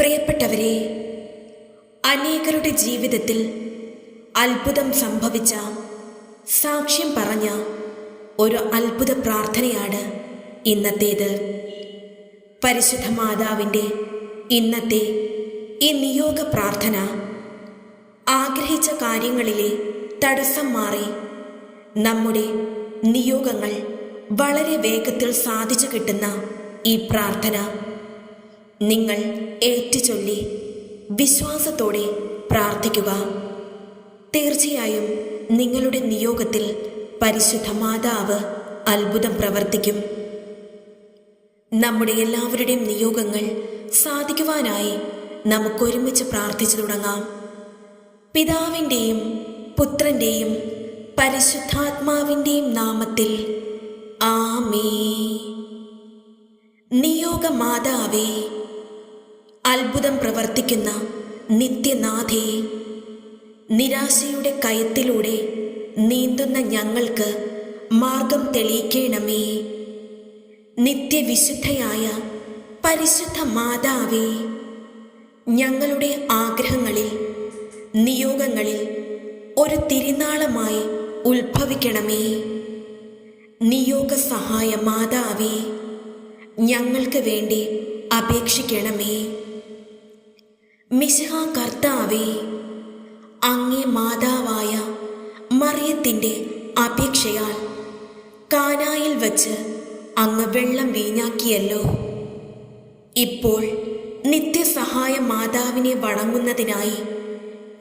പ്രിയപ്പെട്ടവരെ അനേകരുടെ ജീവിതത്തിൽ അത്ഭുതം സംഭവിച്ച സാക്ഷ്യം പറഞ്ഞ ഒരു അത്ഭുത പ്രാർത്ഥനയാണ് ഇന്നത്തേത്. പരിശുദ്ധ മാതാവിന്റെ ഇന്നത്തെ ഈ നിയോഗ പ്രാർത്ഥന ആഗ്രഹിച്ച കാര്യങ്ങളിലെ തടസ്സം മാറി നമ്മുടെ നിയോഗങ്ങൾ വളരെ വേഗത്തിൽ സാധിച്ചു കിട്ടുന്ന ഈ പ്രാർത്ഥന. നിങ്ങൾ ഏറ്റുചൊല്ലി വിശ്വാസത്തോടെ പ്രാർത്ഥിക്കുക. തീർച്ചയായും നിങ്ങളുടെ നിയോഗത്തിൽ പരിശുദ്ധ മാതാവ് അത്ഭുതം പ്രവർത്തിക്കും. നമ്മുടെ എല്ലാവരുടെയും നിയോഗങ്ങൾ സാധിക്കുവാനായി നമുക്കൊരുമിച്ച് പ്രാർത്ഥിച്ചു തുടങ്ങാം. പിതാവിന്റെയും പുത്രന്റെയും പരിശുദ്ധാത്മാവിന്റെയും നാമത്തിൽ ആമേ നിയോഗ മാതാവേ അത്ഭുതം പ്രവർത്തിക്കുന്ന നിത്യനാഥയെ നിരാശയുടെ കയത്തിലൂടെ നീന്തുന്ന ഞങ്ങൾക്ക് മാർഗം തെളിയിക്കണമേ. നിത്യവിശുദ്ധയായ പരിശുദ്ധ മാതാവേ ഞങ്ങളുടെ ആഗ്രഹങ്ങളിൽ നിയോഗങ്ങളിൽ ഒരു തിരുനാളമായി ഉത്ഭവിക്കണമേ. നിയോഗ സഹായ മാതാവേ ഞങ്ങൾക്ക് വേണ്ടി അപേക്ഷിക്കണമേ. മിശിഹ കർത്താവേ അങ്ങേ മാതാവായ മറിയത്തിന്റെ അപേക്ഷയാൽ കാനായിൽ വച്ച് അങ്ങ് വെള്ളം വീഞ്ഞാക്കിയല്ലോ. ഇപ്പോൾ നിത്യസഹായ മാതാവിനെ വണങ്ങുന്നതിനായി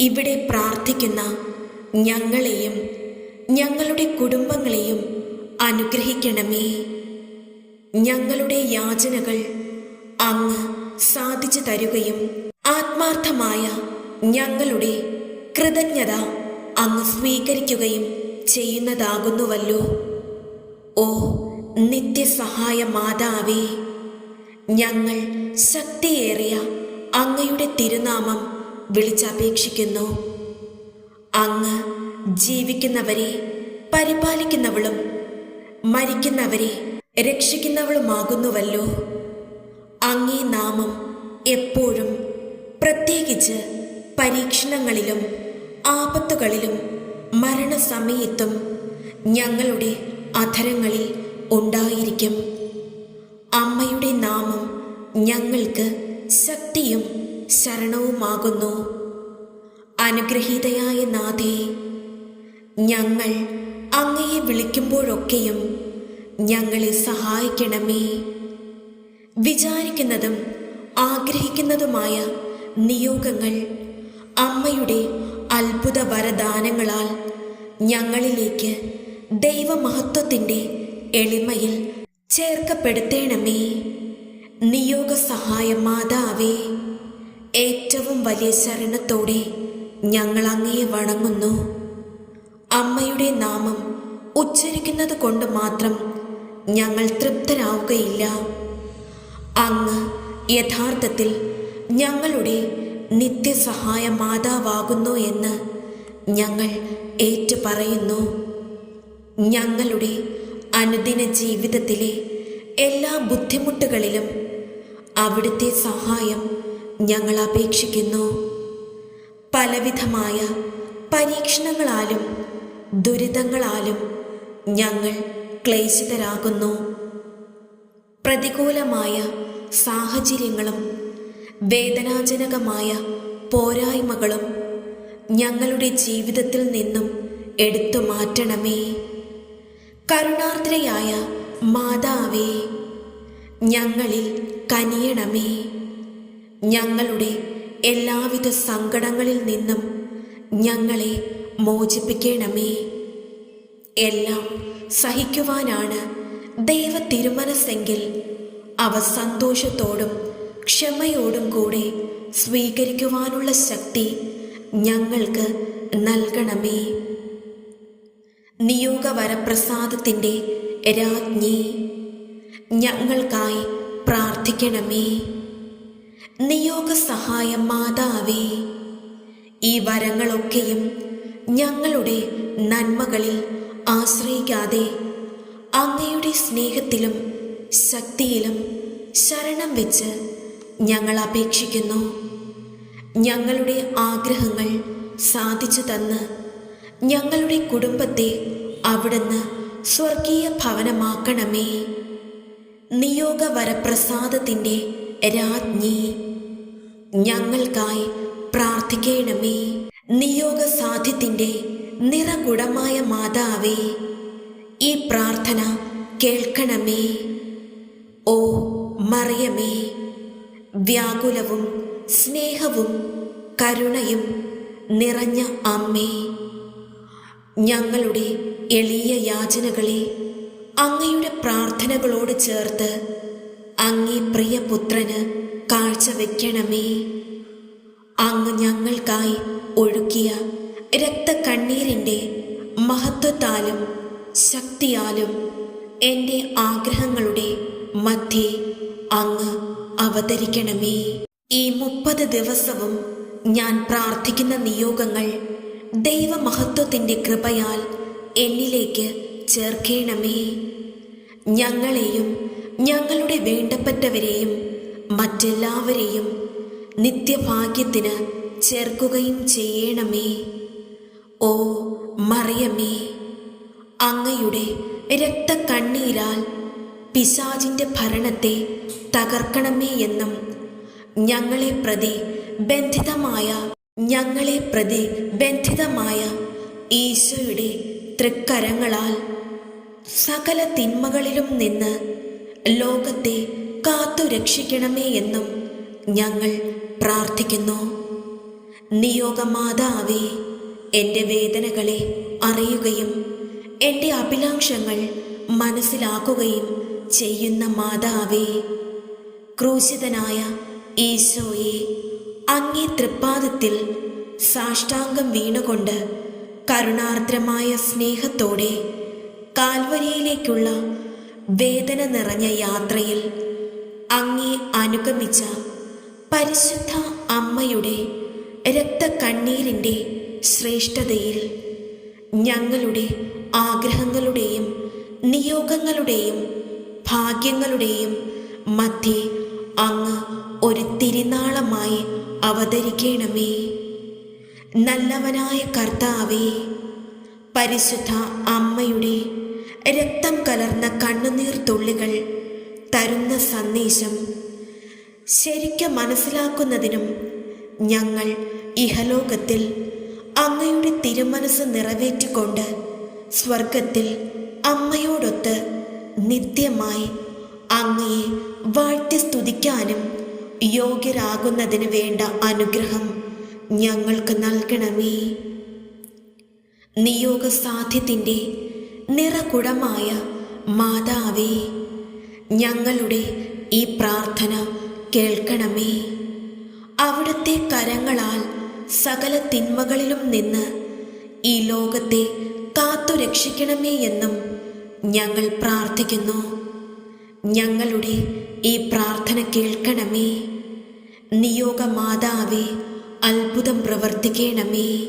ഇവിടെ പ്രാർത്ഥിക്കുന്ന ഞങ്ങളെയും ഞങ്ങളുടെ കുടുംബങ്ങളെയും അനുഗ്രഹിക്കണമേ. ഞങ്ങളുടെ യാചനകൾ അങ്ങ് സാധിച്ചു തരുകയും ആത്മാർത്ഥമായ ഞങ്ങളുടെ കൃതജ്ഞത അങ്ങ് സ്വീകരിക്കുകയും ചെയ്യുന്നതാകുന്നുവല്ലോ. ഓ നിത്യസഹായ മാതാവേ ഞങ്ങൾ ശക്തിയേറിയ അങ്ങയുടെ തിരുനാമം വിളിച്ചപേക്ഷിക്കുന്നു. അങ്ങ് ജീവിക്കുന്നവരെ പരിപാലിക്കുന്നവളും മരിക്കുന്നവരെ രക്ഷിക്കുന്നവളുമാകുന്നുവല്ലോ. അങ്ങേ നാമം എപ്പോഴും പ്രത്യേകിച്ച് പരീക്ഷണങ്ങളിലും ആപത്തുകളിലും മരണസമയത്തും ഞങ്ങളുടെ അധരങ്ങളിൽ ഉണ്ടായിരിക്കും. അമ്മയുടെ നാമം ഞങ്ങൾക്ക് ശക്തിയും ശരണവുമാകുന്നു. അനുഗ്രഹീതയായ നാഥേ ഞങ്ങൾ അങ്ങയെ വിളിക്കുമ്പോഴൊക്കെയും ഞങ്ങളെ സഹായിക്കണമേ. വിചാരിക്കുന്നതും ആഗ്രഹിക്കുന്നതുമായ നിയോഗങ്ങൾ അമ്മയുടെ അത്ഭുത വരദാനങ്ങളാൽ ഞങ്ങളിലേക്ക് ദൈവമഹത്വത്തിന്റെ എളിമയിൽ ചേർക്കപ്പെടുത്തേണമേ. നിയോഗ സഹായ മാതാവേ ഏറ്റവും വലിയ ശരണത്തോടെ ഞങ്ങൾ അങ്ങയെ വണങ്ങുന്നു. അമ്മയുടെ നാമം ഉച്ചരിക്കുന്നത് കൊണ്ട് മാത്രം ഞങ്ങൾ തൃപ്തരാവുകയില്ല. അങ്ങ് യഥാർത്ഥത്തിൽ ഞങ്ങളുടെ നിത്യസഹായ മാതാവാകുന്നു എന്ന് ഞങ്ങൾ ഏറ്റുപറയുന്നു. ഞങ്ങളുടെ അനുദിന ജീവിതത്തിലെ എല്ലാ ബുദ്ധിമുട്ടുകളിലും അവിടുത്തെ സഹായം ഞങ്ങൾ അപേക്ഷിക്കുന്നു. പലവിധമായ പരീക്ഷണങ്ങളാലും ദുരിതങ്ങളാലും ഞങ്ങൾ ക്ലേശിതരാകുന്നു. പ്രതികൂലമായ സാഹചര്യങ്ങളും വേദനാജനകമായ പോരായ്മകളും ഞങ്ങളുടെ ജീവിതത്തിൽ നിന്നും എടുത്തു മാറ്റണമേ. കരുണാർദ്രയായ മാതാവേ ഞങ്ങളിൽ കനിയണമേ. ഞങ്ങളുടെ എല്ലാവിധ സങ്കടങ്ങളിൽ നിന്നും ഞങ്ങളെ മോചിപ്പിക്കണമേ. എല്ലാം സഹിക്കുവാനാണ് ദൈവ തിരുമനസ്സെങ്കിൽ അവ സന്തോഷത്തോടും ക്ഷമയോടും കൂടെ സ്വീകരിക്കുവാനുള്ള ശക്തി ഞങ്ങൾക്ക് നൽകണമേ. നിയോഗവരപ്രസാദത്തിന്റെ രാജ്ഞി ഞങ്ങൾക്കായി പ്രാർത്ഥിക്കണമേ. നിയോഗ സഹായ മാതാവേ ഈ വരങ്ങളൊക്കെയും ഞങ്ങളുടെ നന്മകളിൽ ആശ്രയിക്കാതെ അങ്ങയുടെ സ്നേഹത്തിലും ശക്തിയിലും ശരണം വെച്ച് ഞങ്ങൾ അപേക്ഷിക്കുന്നു. ഞങ്ങളുടെ ആഗ്രഹങ്ങൾ സാധിച്ചു തന്ന് ഞങ്ങളുടെ കുടുംബത്തെ അവിടുന്ന് സ്വർഗീയ ഭവനമാക്കണമേ. നിയോഗവരപ്രസാദത്തിന്റെ രാജ്ഞി ഞങ്ങൾക്കായി പ്രാർത്ഥിക്കണമേ. നിയോഗ സാധ്യത്തിന്റെ നിറകുടമായ മാതാവേ ഈ പ്രാർത്ഥന കേൾക്കണമേ. ഓ മറിയമേ വ്യാകുലവും സ്നേഹവും കരുണയും നിറഞ്ഞ അമ്മേ ഞങ്ങളുടെ എളിയ യാചനകളെ അങ്ങയുടെ പ്രാർത്ഥനകളോട് ചേർത്ത് അങ്ങേ പ്രിയപുത്രന് കാഴ്ചവെക്കണമേ. അങ്ങ് ഞങ്ങൾക്കായി ഒഴുക്കിയ രക്തക്കണ്ണീരിന്റെ മഹത്വത്താലും ശക്തിയാലും എന്റെ ആഗ്രഹങ്ങളുടെ മധ്യേ അങ്ങ് അവതരിക്കണമേ. ഈ മുപ്പത് ദിവസവും ഞാൻ പ്രാർത്ഥിക്കുന്ന നിയോഗങ്ങൾ ദൈവമഹത്വത്തിന്റെ കൃപയാൽ എന്നിലേക്ക് ചേർക്കണമേ. ഞങ്ങളെയും ഞങ്ങളുടെ വേണ്ടപ്പെട്ടവരെയും മറ്റെല്ലാവരെയും നിത്യഭാഗ്യത്തിന് ചേർക്കുകയും ചെയ്യണമേ. ഓ മറിയമേ അങ്ങയുടെ രക്തക്കണ്ണീരാൽ പിശാചിന്റെ ഭരണത്തെ തകർക്കണമേ എന്നും ഞങ്ങളെ പ്രതി ബന്ധിതമായ ഞങ്ങളെ പ്രതി ബന്ധിതമായ ഈശോയുടെ തൃക്കരങ്ങളാൽ സകല തിന്മകളിലും നിന്ന് ലോകത്തെ കാത്തു രക്ഷിക്കണമേ എന്നും ഞങ്ങൾ പ്രാർത്ഥിക്കുന്നു. നിയോഗമാതാവേ എന്റെ വേദനകളെ അറിയുകയും എന്റെ അഭിലാഷങ്ങൾ മനസ്സിലാക്കുകയും ചെയ്യുന്ന മാതാവേ ക്രൂശിതനായ ഈശോയെ അങ്ങേ തൃപ്പാദത്തിൽ സാഷ്ടാംഗം വീണുകൊണ്ട് കരുണാർദ്രമായ സ്നേഹത്തോടെ കാൽവരിയിലേക്കുള്ള വേദന നിറഞ്ഞ യാത്രയിൽ അങ്ങേ അനുഗമിച്ച പരിശുദ്ധ അമ്മയുടെ രക്തക്കണ്ണീരിന്റെ ശ്രേഷ്ഠതയിൽ ഞങ്ങളുടെ ആഗ്രഹങ്ങളുടെയും നിയോഗങ്ങളുടെയും ഭാഗ്യങ്ങളുടെയും മധ്യേ അങ്ങ് ഒരു തിരുനാളമായി അവതരിക്കണമേ. നല്ലവനായ കർത്താവേ പരിശുദ്ധ അമ്മയുടെ രക്തം കലർന്ന കണ്ണുനീർ തുള്ളികൾ തരുന്ന സന്ദേശം ശരിക്കും മനസ്സിലാക്കുന്നതിനും ഞങ്ങൾ ഇഹലോകത്തിൽ അങ്ങയുടെ തിരുമനസ് നിറവേറ്റിക്കൊണ്ട് സ്വർഗത്തിൽ അമ്മയോടൊത്ത് നിത്യമായി അങ്ങയെ വാഴ്ത്തി സ്തുതിക്കാനും യോഗ്യരാകുന്നതിന് വേണ്ട അനുഗ്രഹം ഞങ്ങൾക്ക് നൽകണമേ. നിയോഗ സാധ്യത്തിന്റെ നിറകുടമായ മാതാവേ ഞങ്ങളുടെ ഈ പ്രാർത്ഥന കേൾക്കണമേ. അവിടുത്തെ കരങ്ങളാൽ സകല തിന്മകളിലും നിന്ന് ഈ ലോകത്തെ കാത്തു രക്ഷിക്കണമേ എന്നും ഞങ്ങൾ പ്രാർത്ഥിക്കുന്നു. ഞങ്ങളുടെ ഈ പ്രാർത്ഥന കേൾക്കണമേ. നിയോഗ മാതാവേ അത്ഭുതം പ്രവർത്തിക്കണമേ.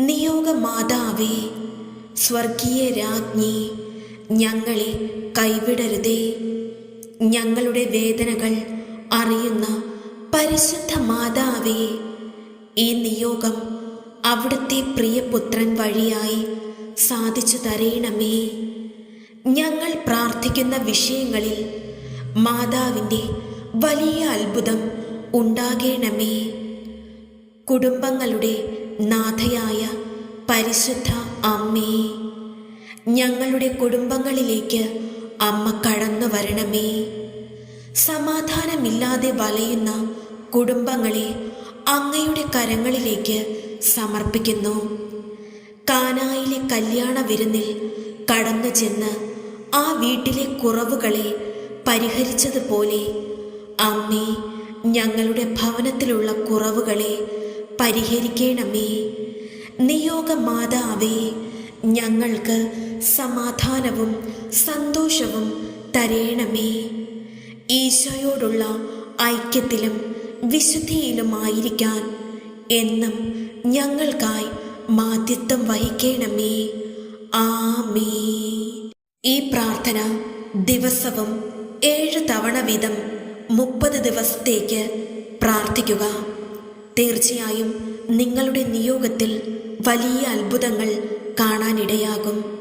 നിയോഗ മാതാവേ സ്വർഗീയ രാജ്ഞി ഞങ്ങളെ കൈവിടരുതേ. ഞങ്ങളുടെ വേദനകൾ അറിയുന്ന പരിശുദ്ധ മാതാവേ ഈ നിയോഗം അവിടുത്തെ പ്രിയപുത്രൻ വഴിയായി സാധിച്ചു തരയണമേ ഞങ്ങൾ പ്രാർത്ഥിക്കുന്ന വിഷയങ്ങളിൽ മാതാവിന്റെ വലിയ അത്ഭുതം ഉണ്ടാകേണമേ. കുടുംബങ്ങളുടെ നാഥയായ പരിശുദ്ധ അമ്മേ ഞങ്ങളുടെ കുടുംബങ്ങളിലേക്ക് അമ്മ കടന്നു വരണമേ. സമാധാനമില്ലാതെ വലയുന്ന കുടുംബങ്ങളെ അങ്ങയുടെ കരങ്ങളിലേക്ക് സമർപ്പിക്കുന്നു. കാനായിലെ കല്യാണ വിരുന്നിൽ കടന്നു ചെന്ന് ആ വീട്ടിലെ കുറവുകളെ പരിഹരിച്ചതുപോലെ അമ്മേ ഞങ്ങളുടെ ഭവനത്തിലുള്ള കുറവുകളെ പരിഹരിക്കണമേ. നിയോഗ മാതാവേ ഞങ്ങൾക്ക് സമാധാനവും സന്തോഷവും തരേണമേ. ഈശോയോടുള്ള ഐക്യത്തിലും വിശുദ്ധിയിലുമായിരിക്കാൻ എന്നും ഞങ്ങൾക്കായി മാധ്യത്വം വഹിക്കണമേ. ആമേ ഈ പ്രാർത്ഥന ദിവസവും ഏഴ് തവണ വീതം മുപ്പത് ദിവസത്തേക്ക് പ്രാർത്ഥിക്കുക. തീർച്ചയായും നിങ്ങളുടെ നിയോഗത്തിൽ വലിയ അത്ഭുതങ്ങൾ കാണാനിടയാകും.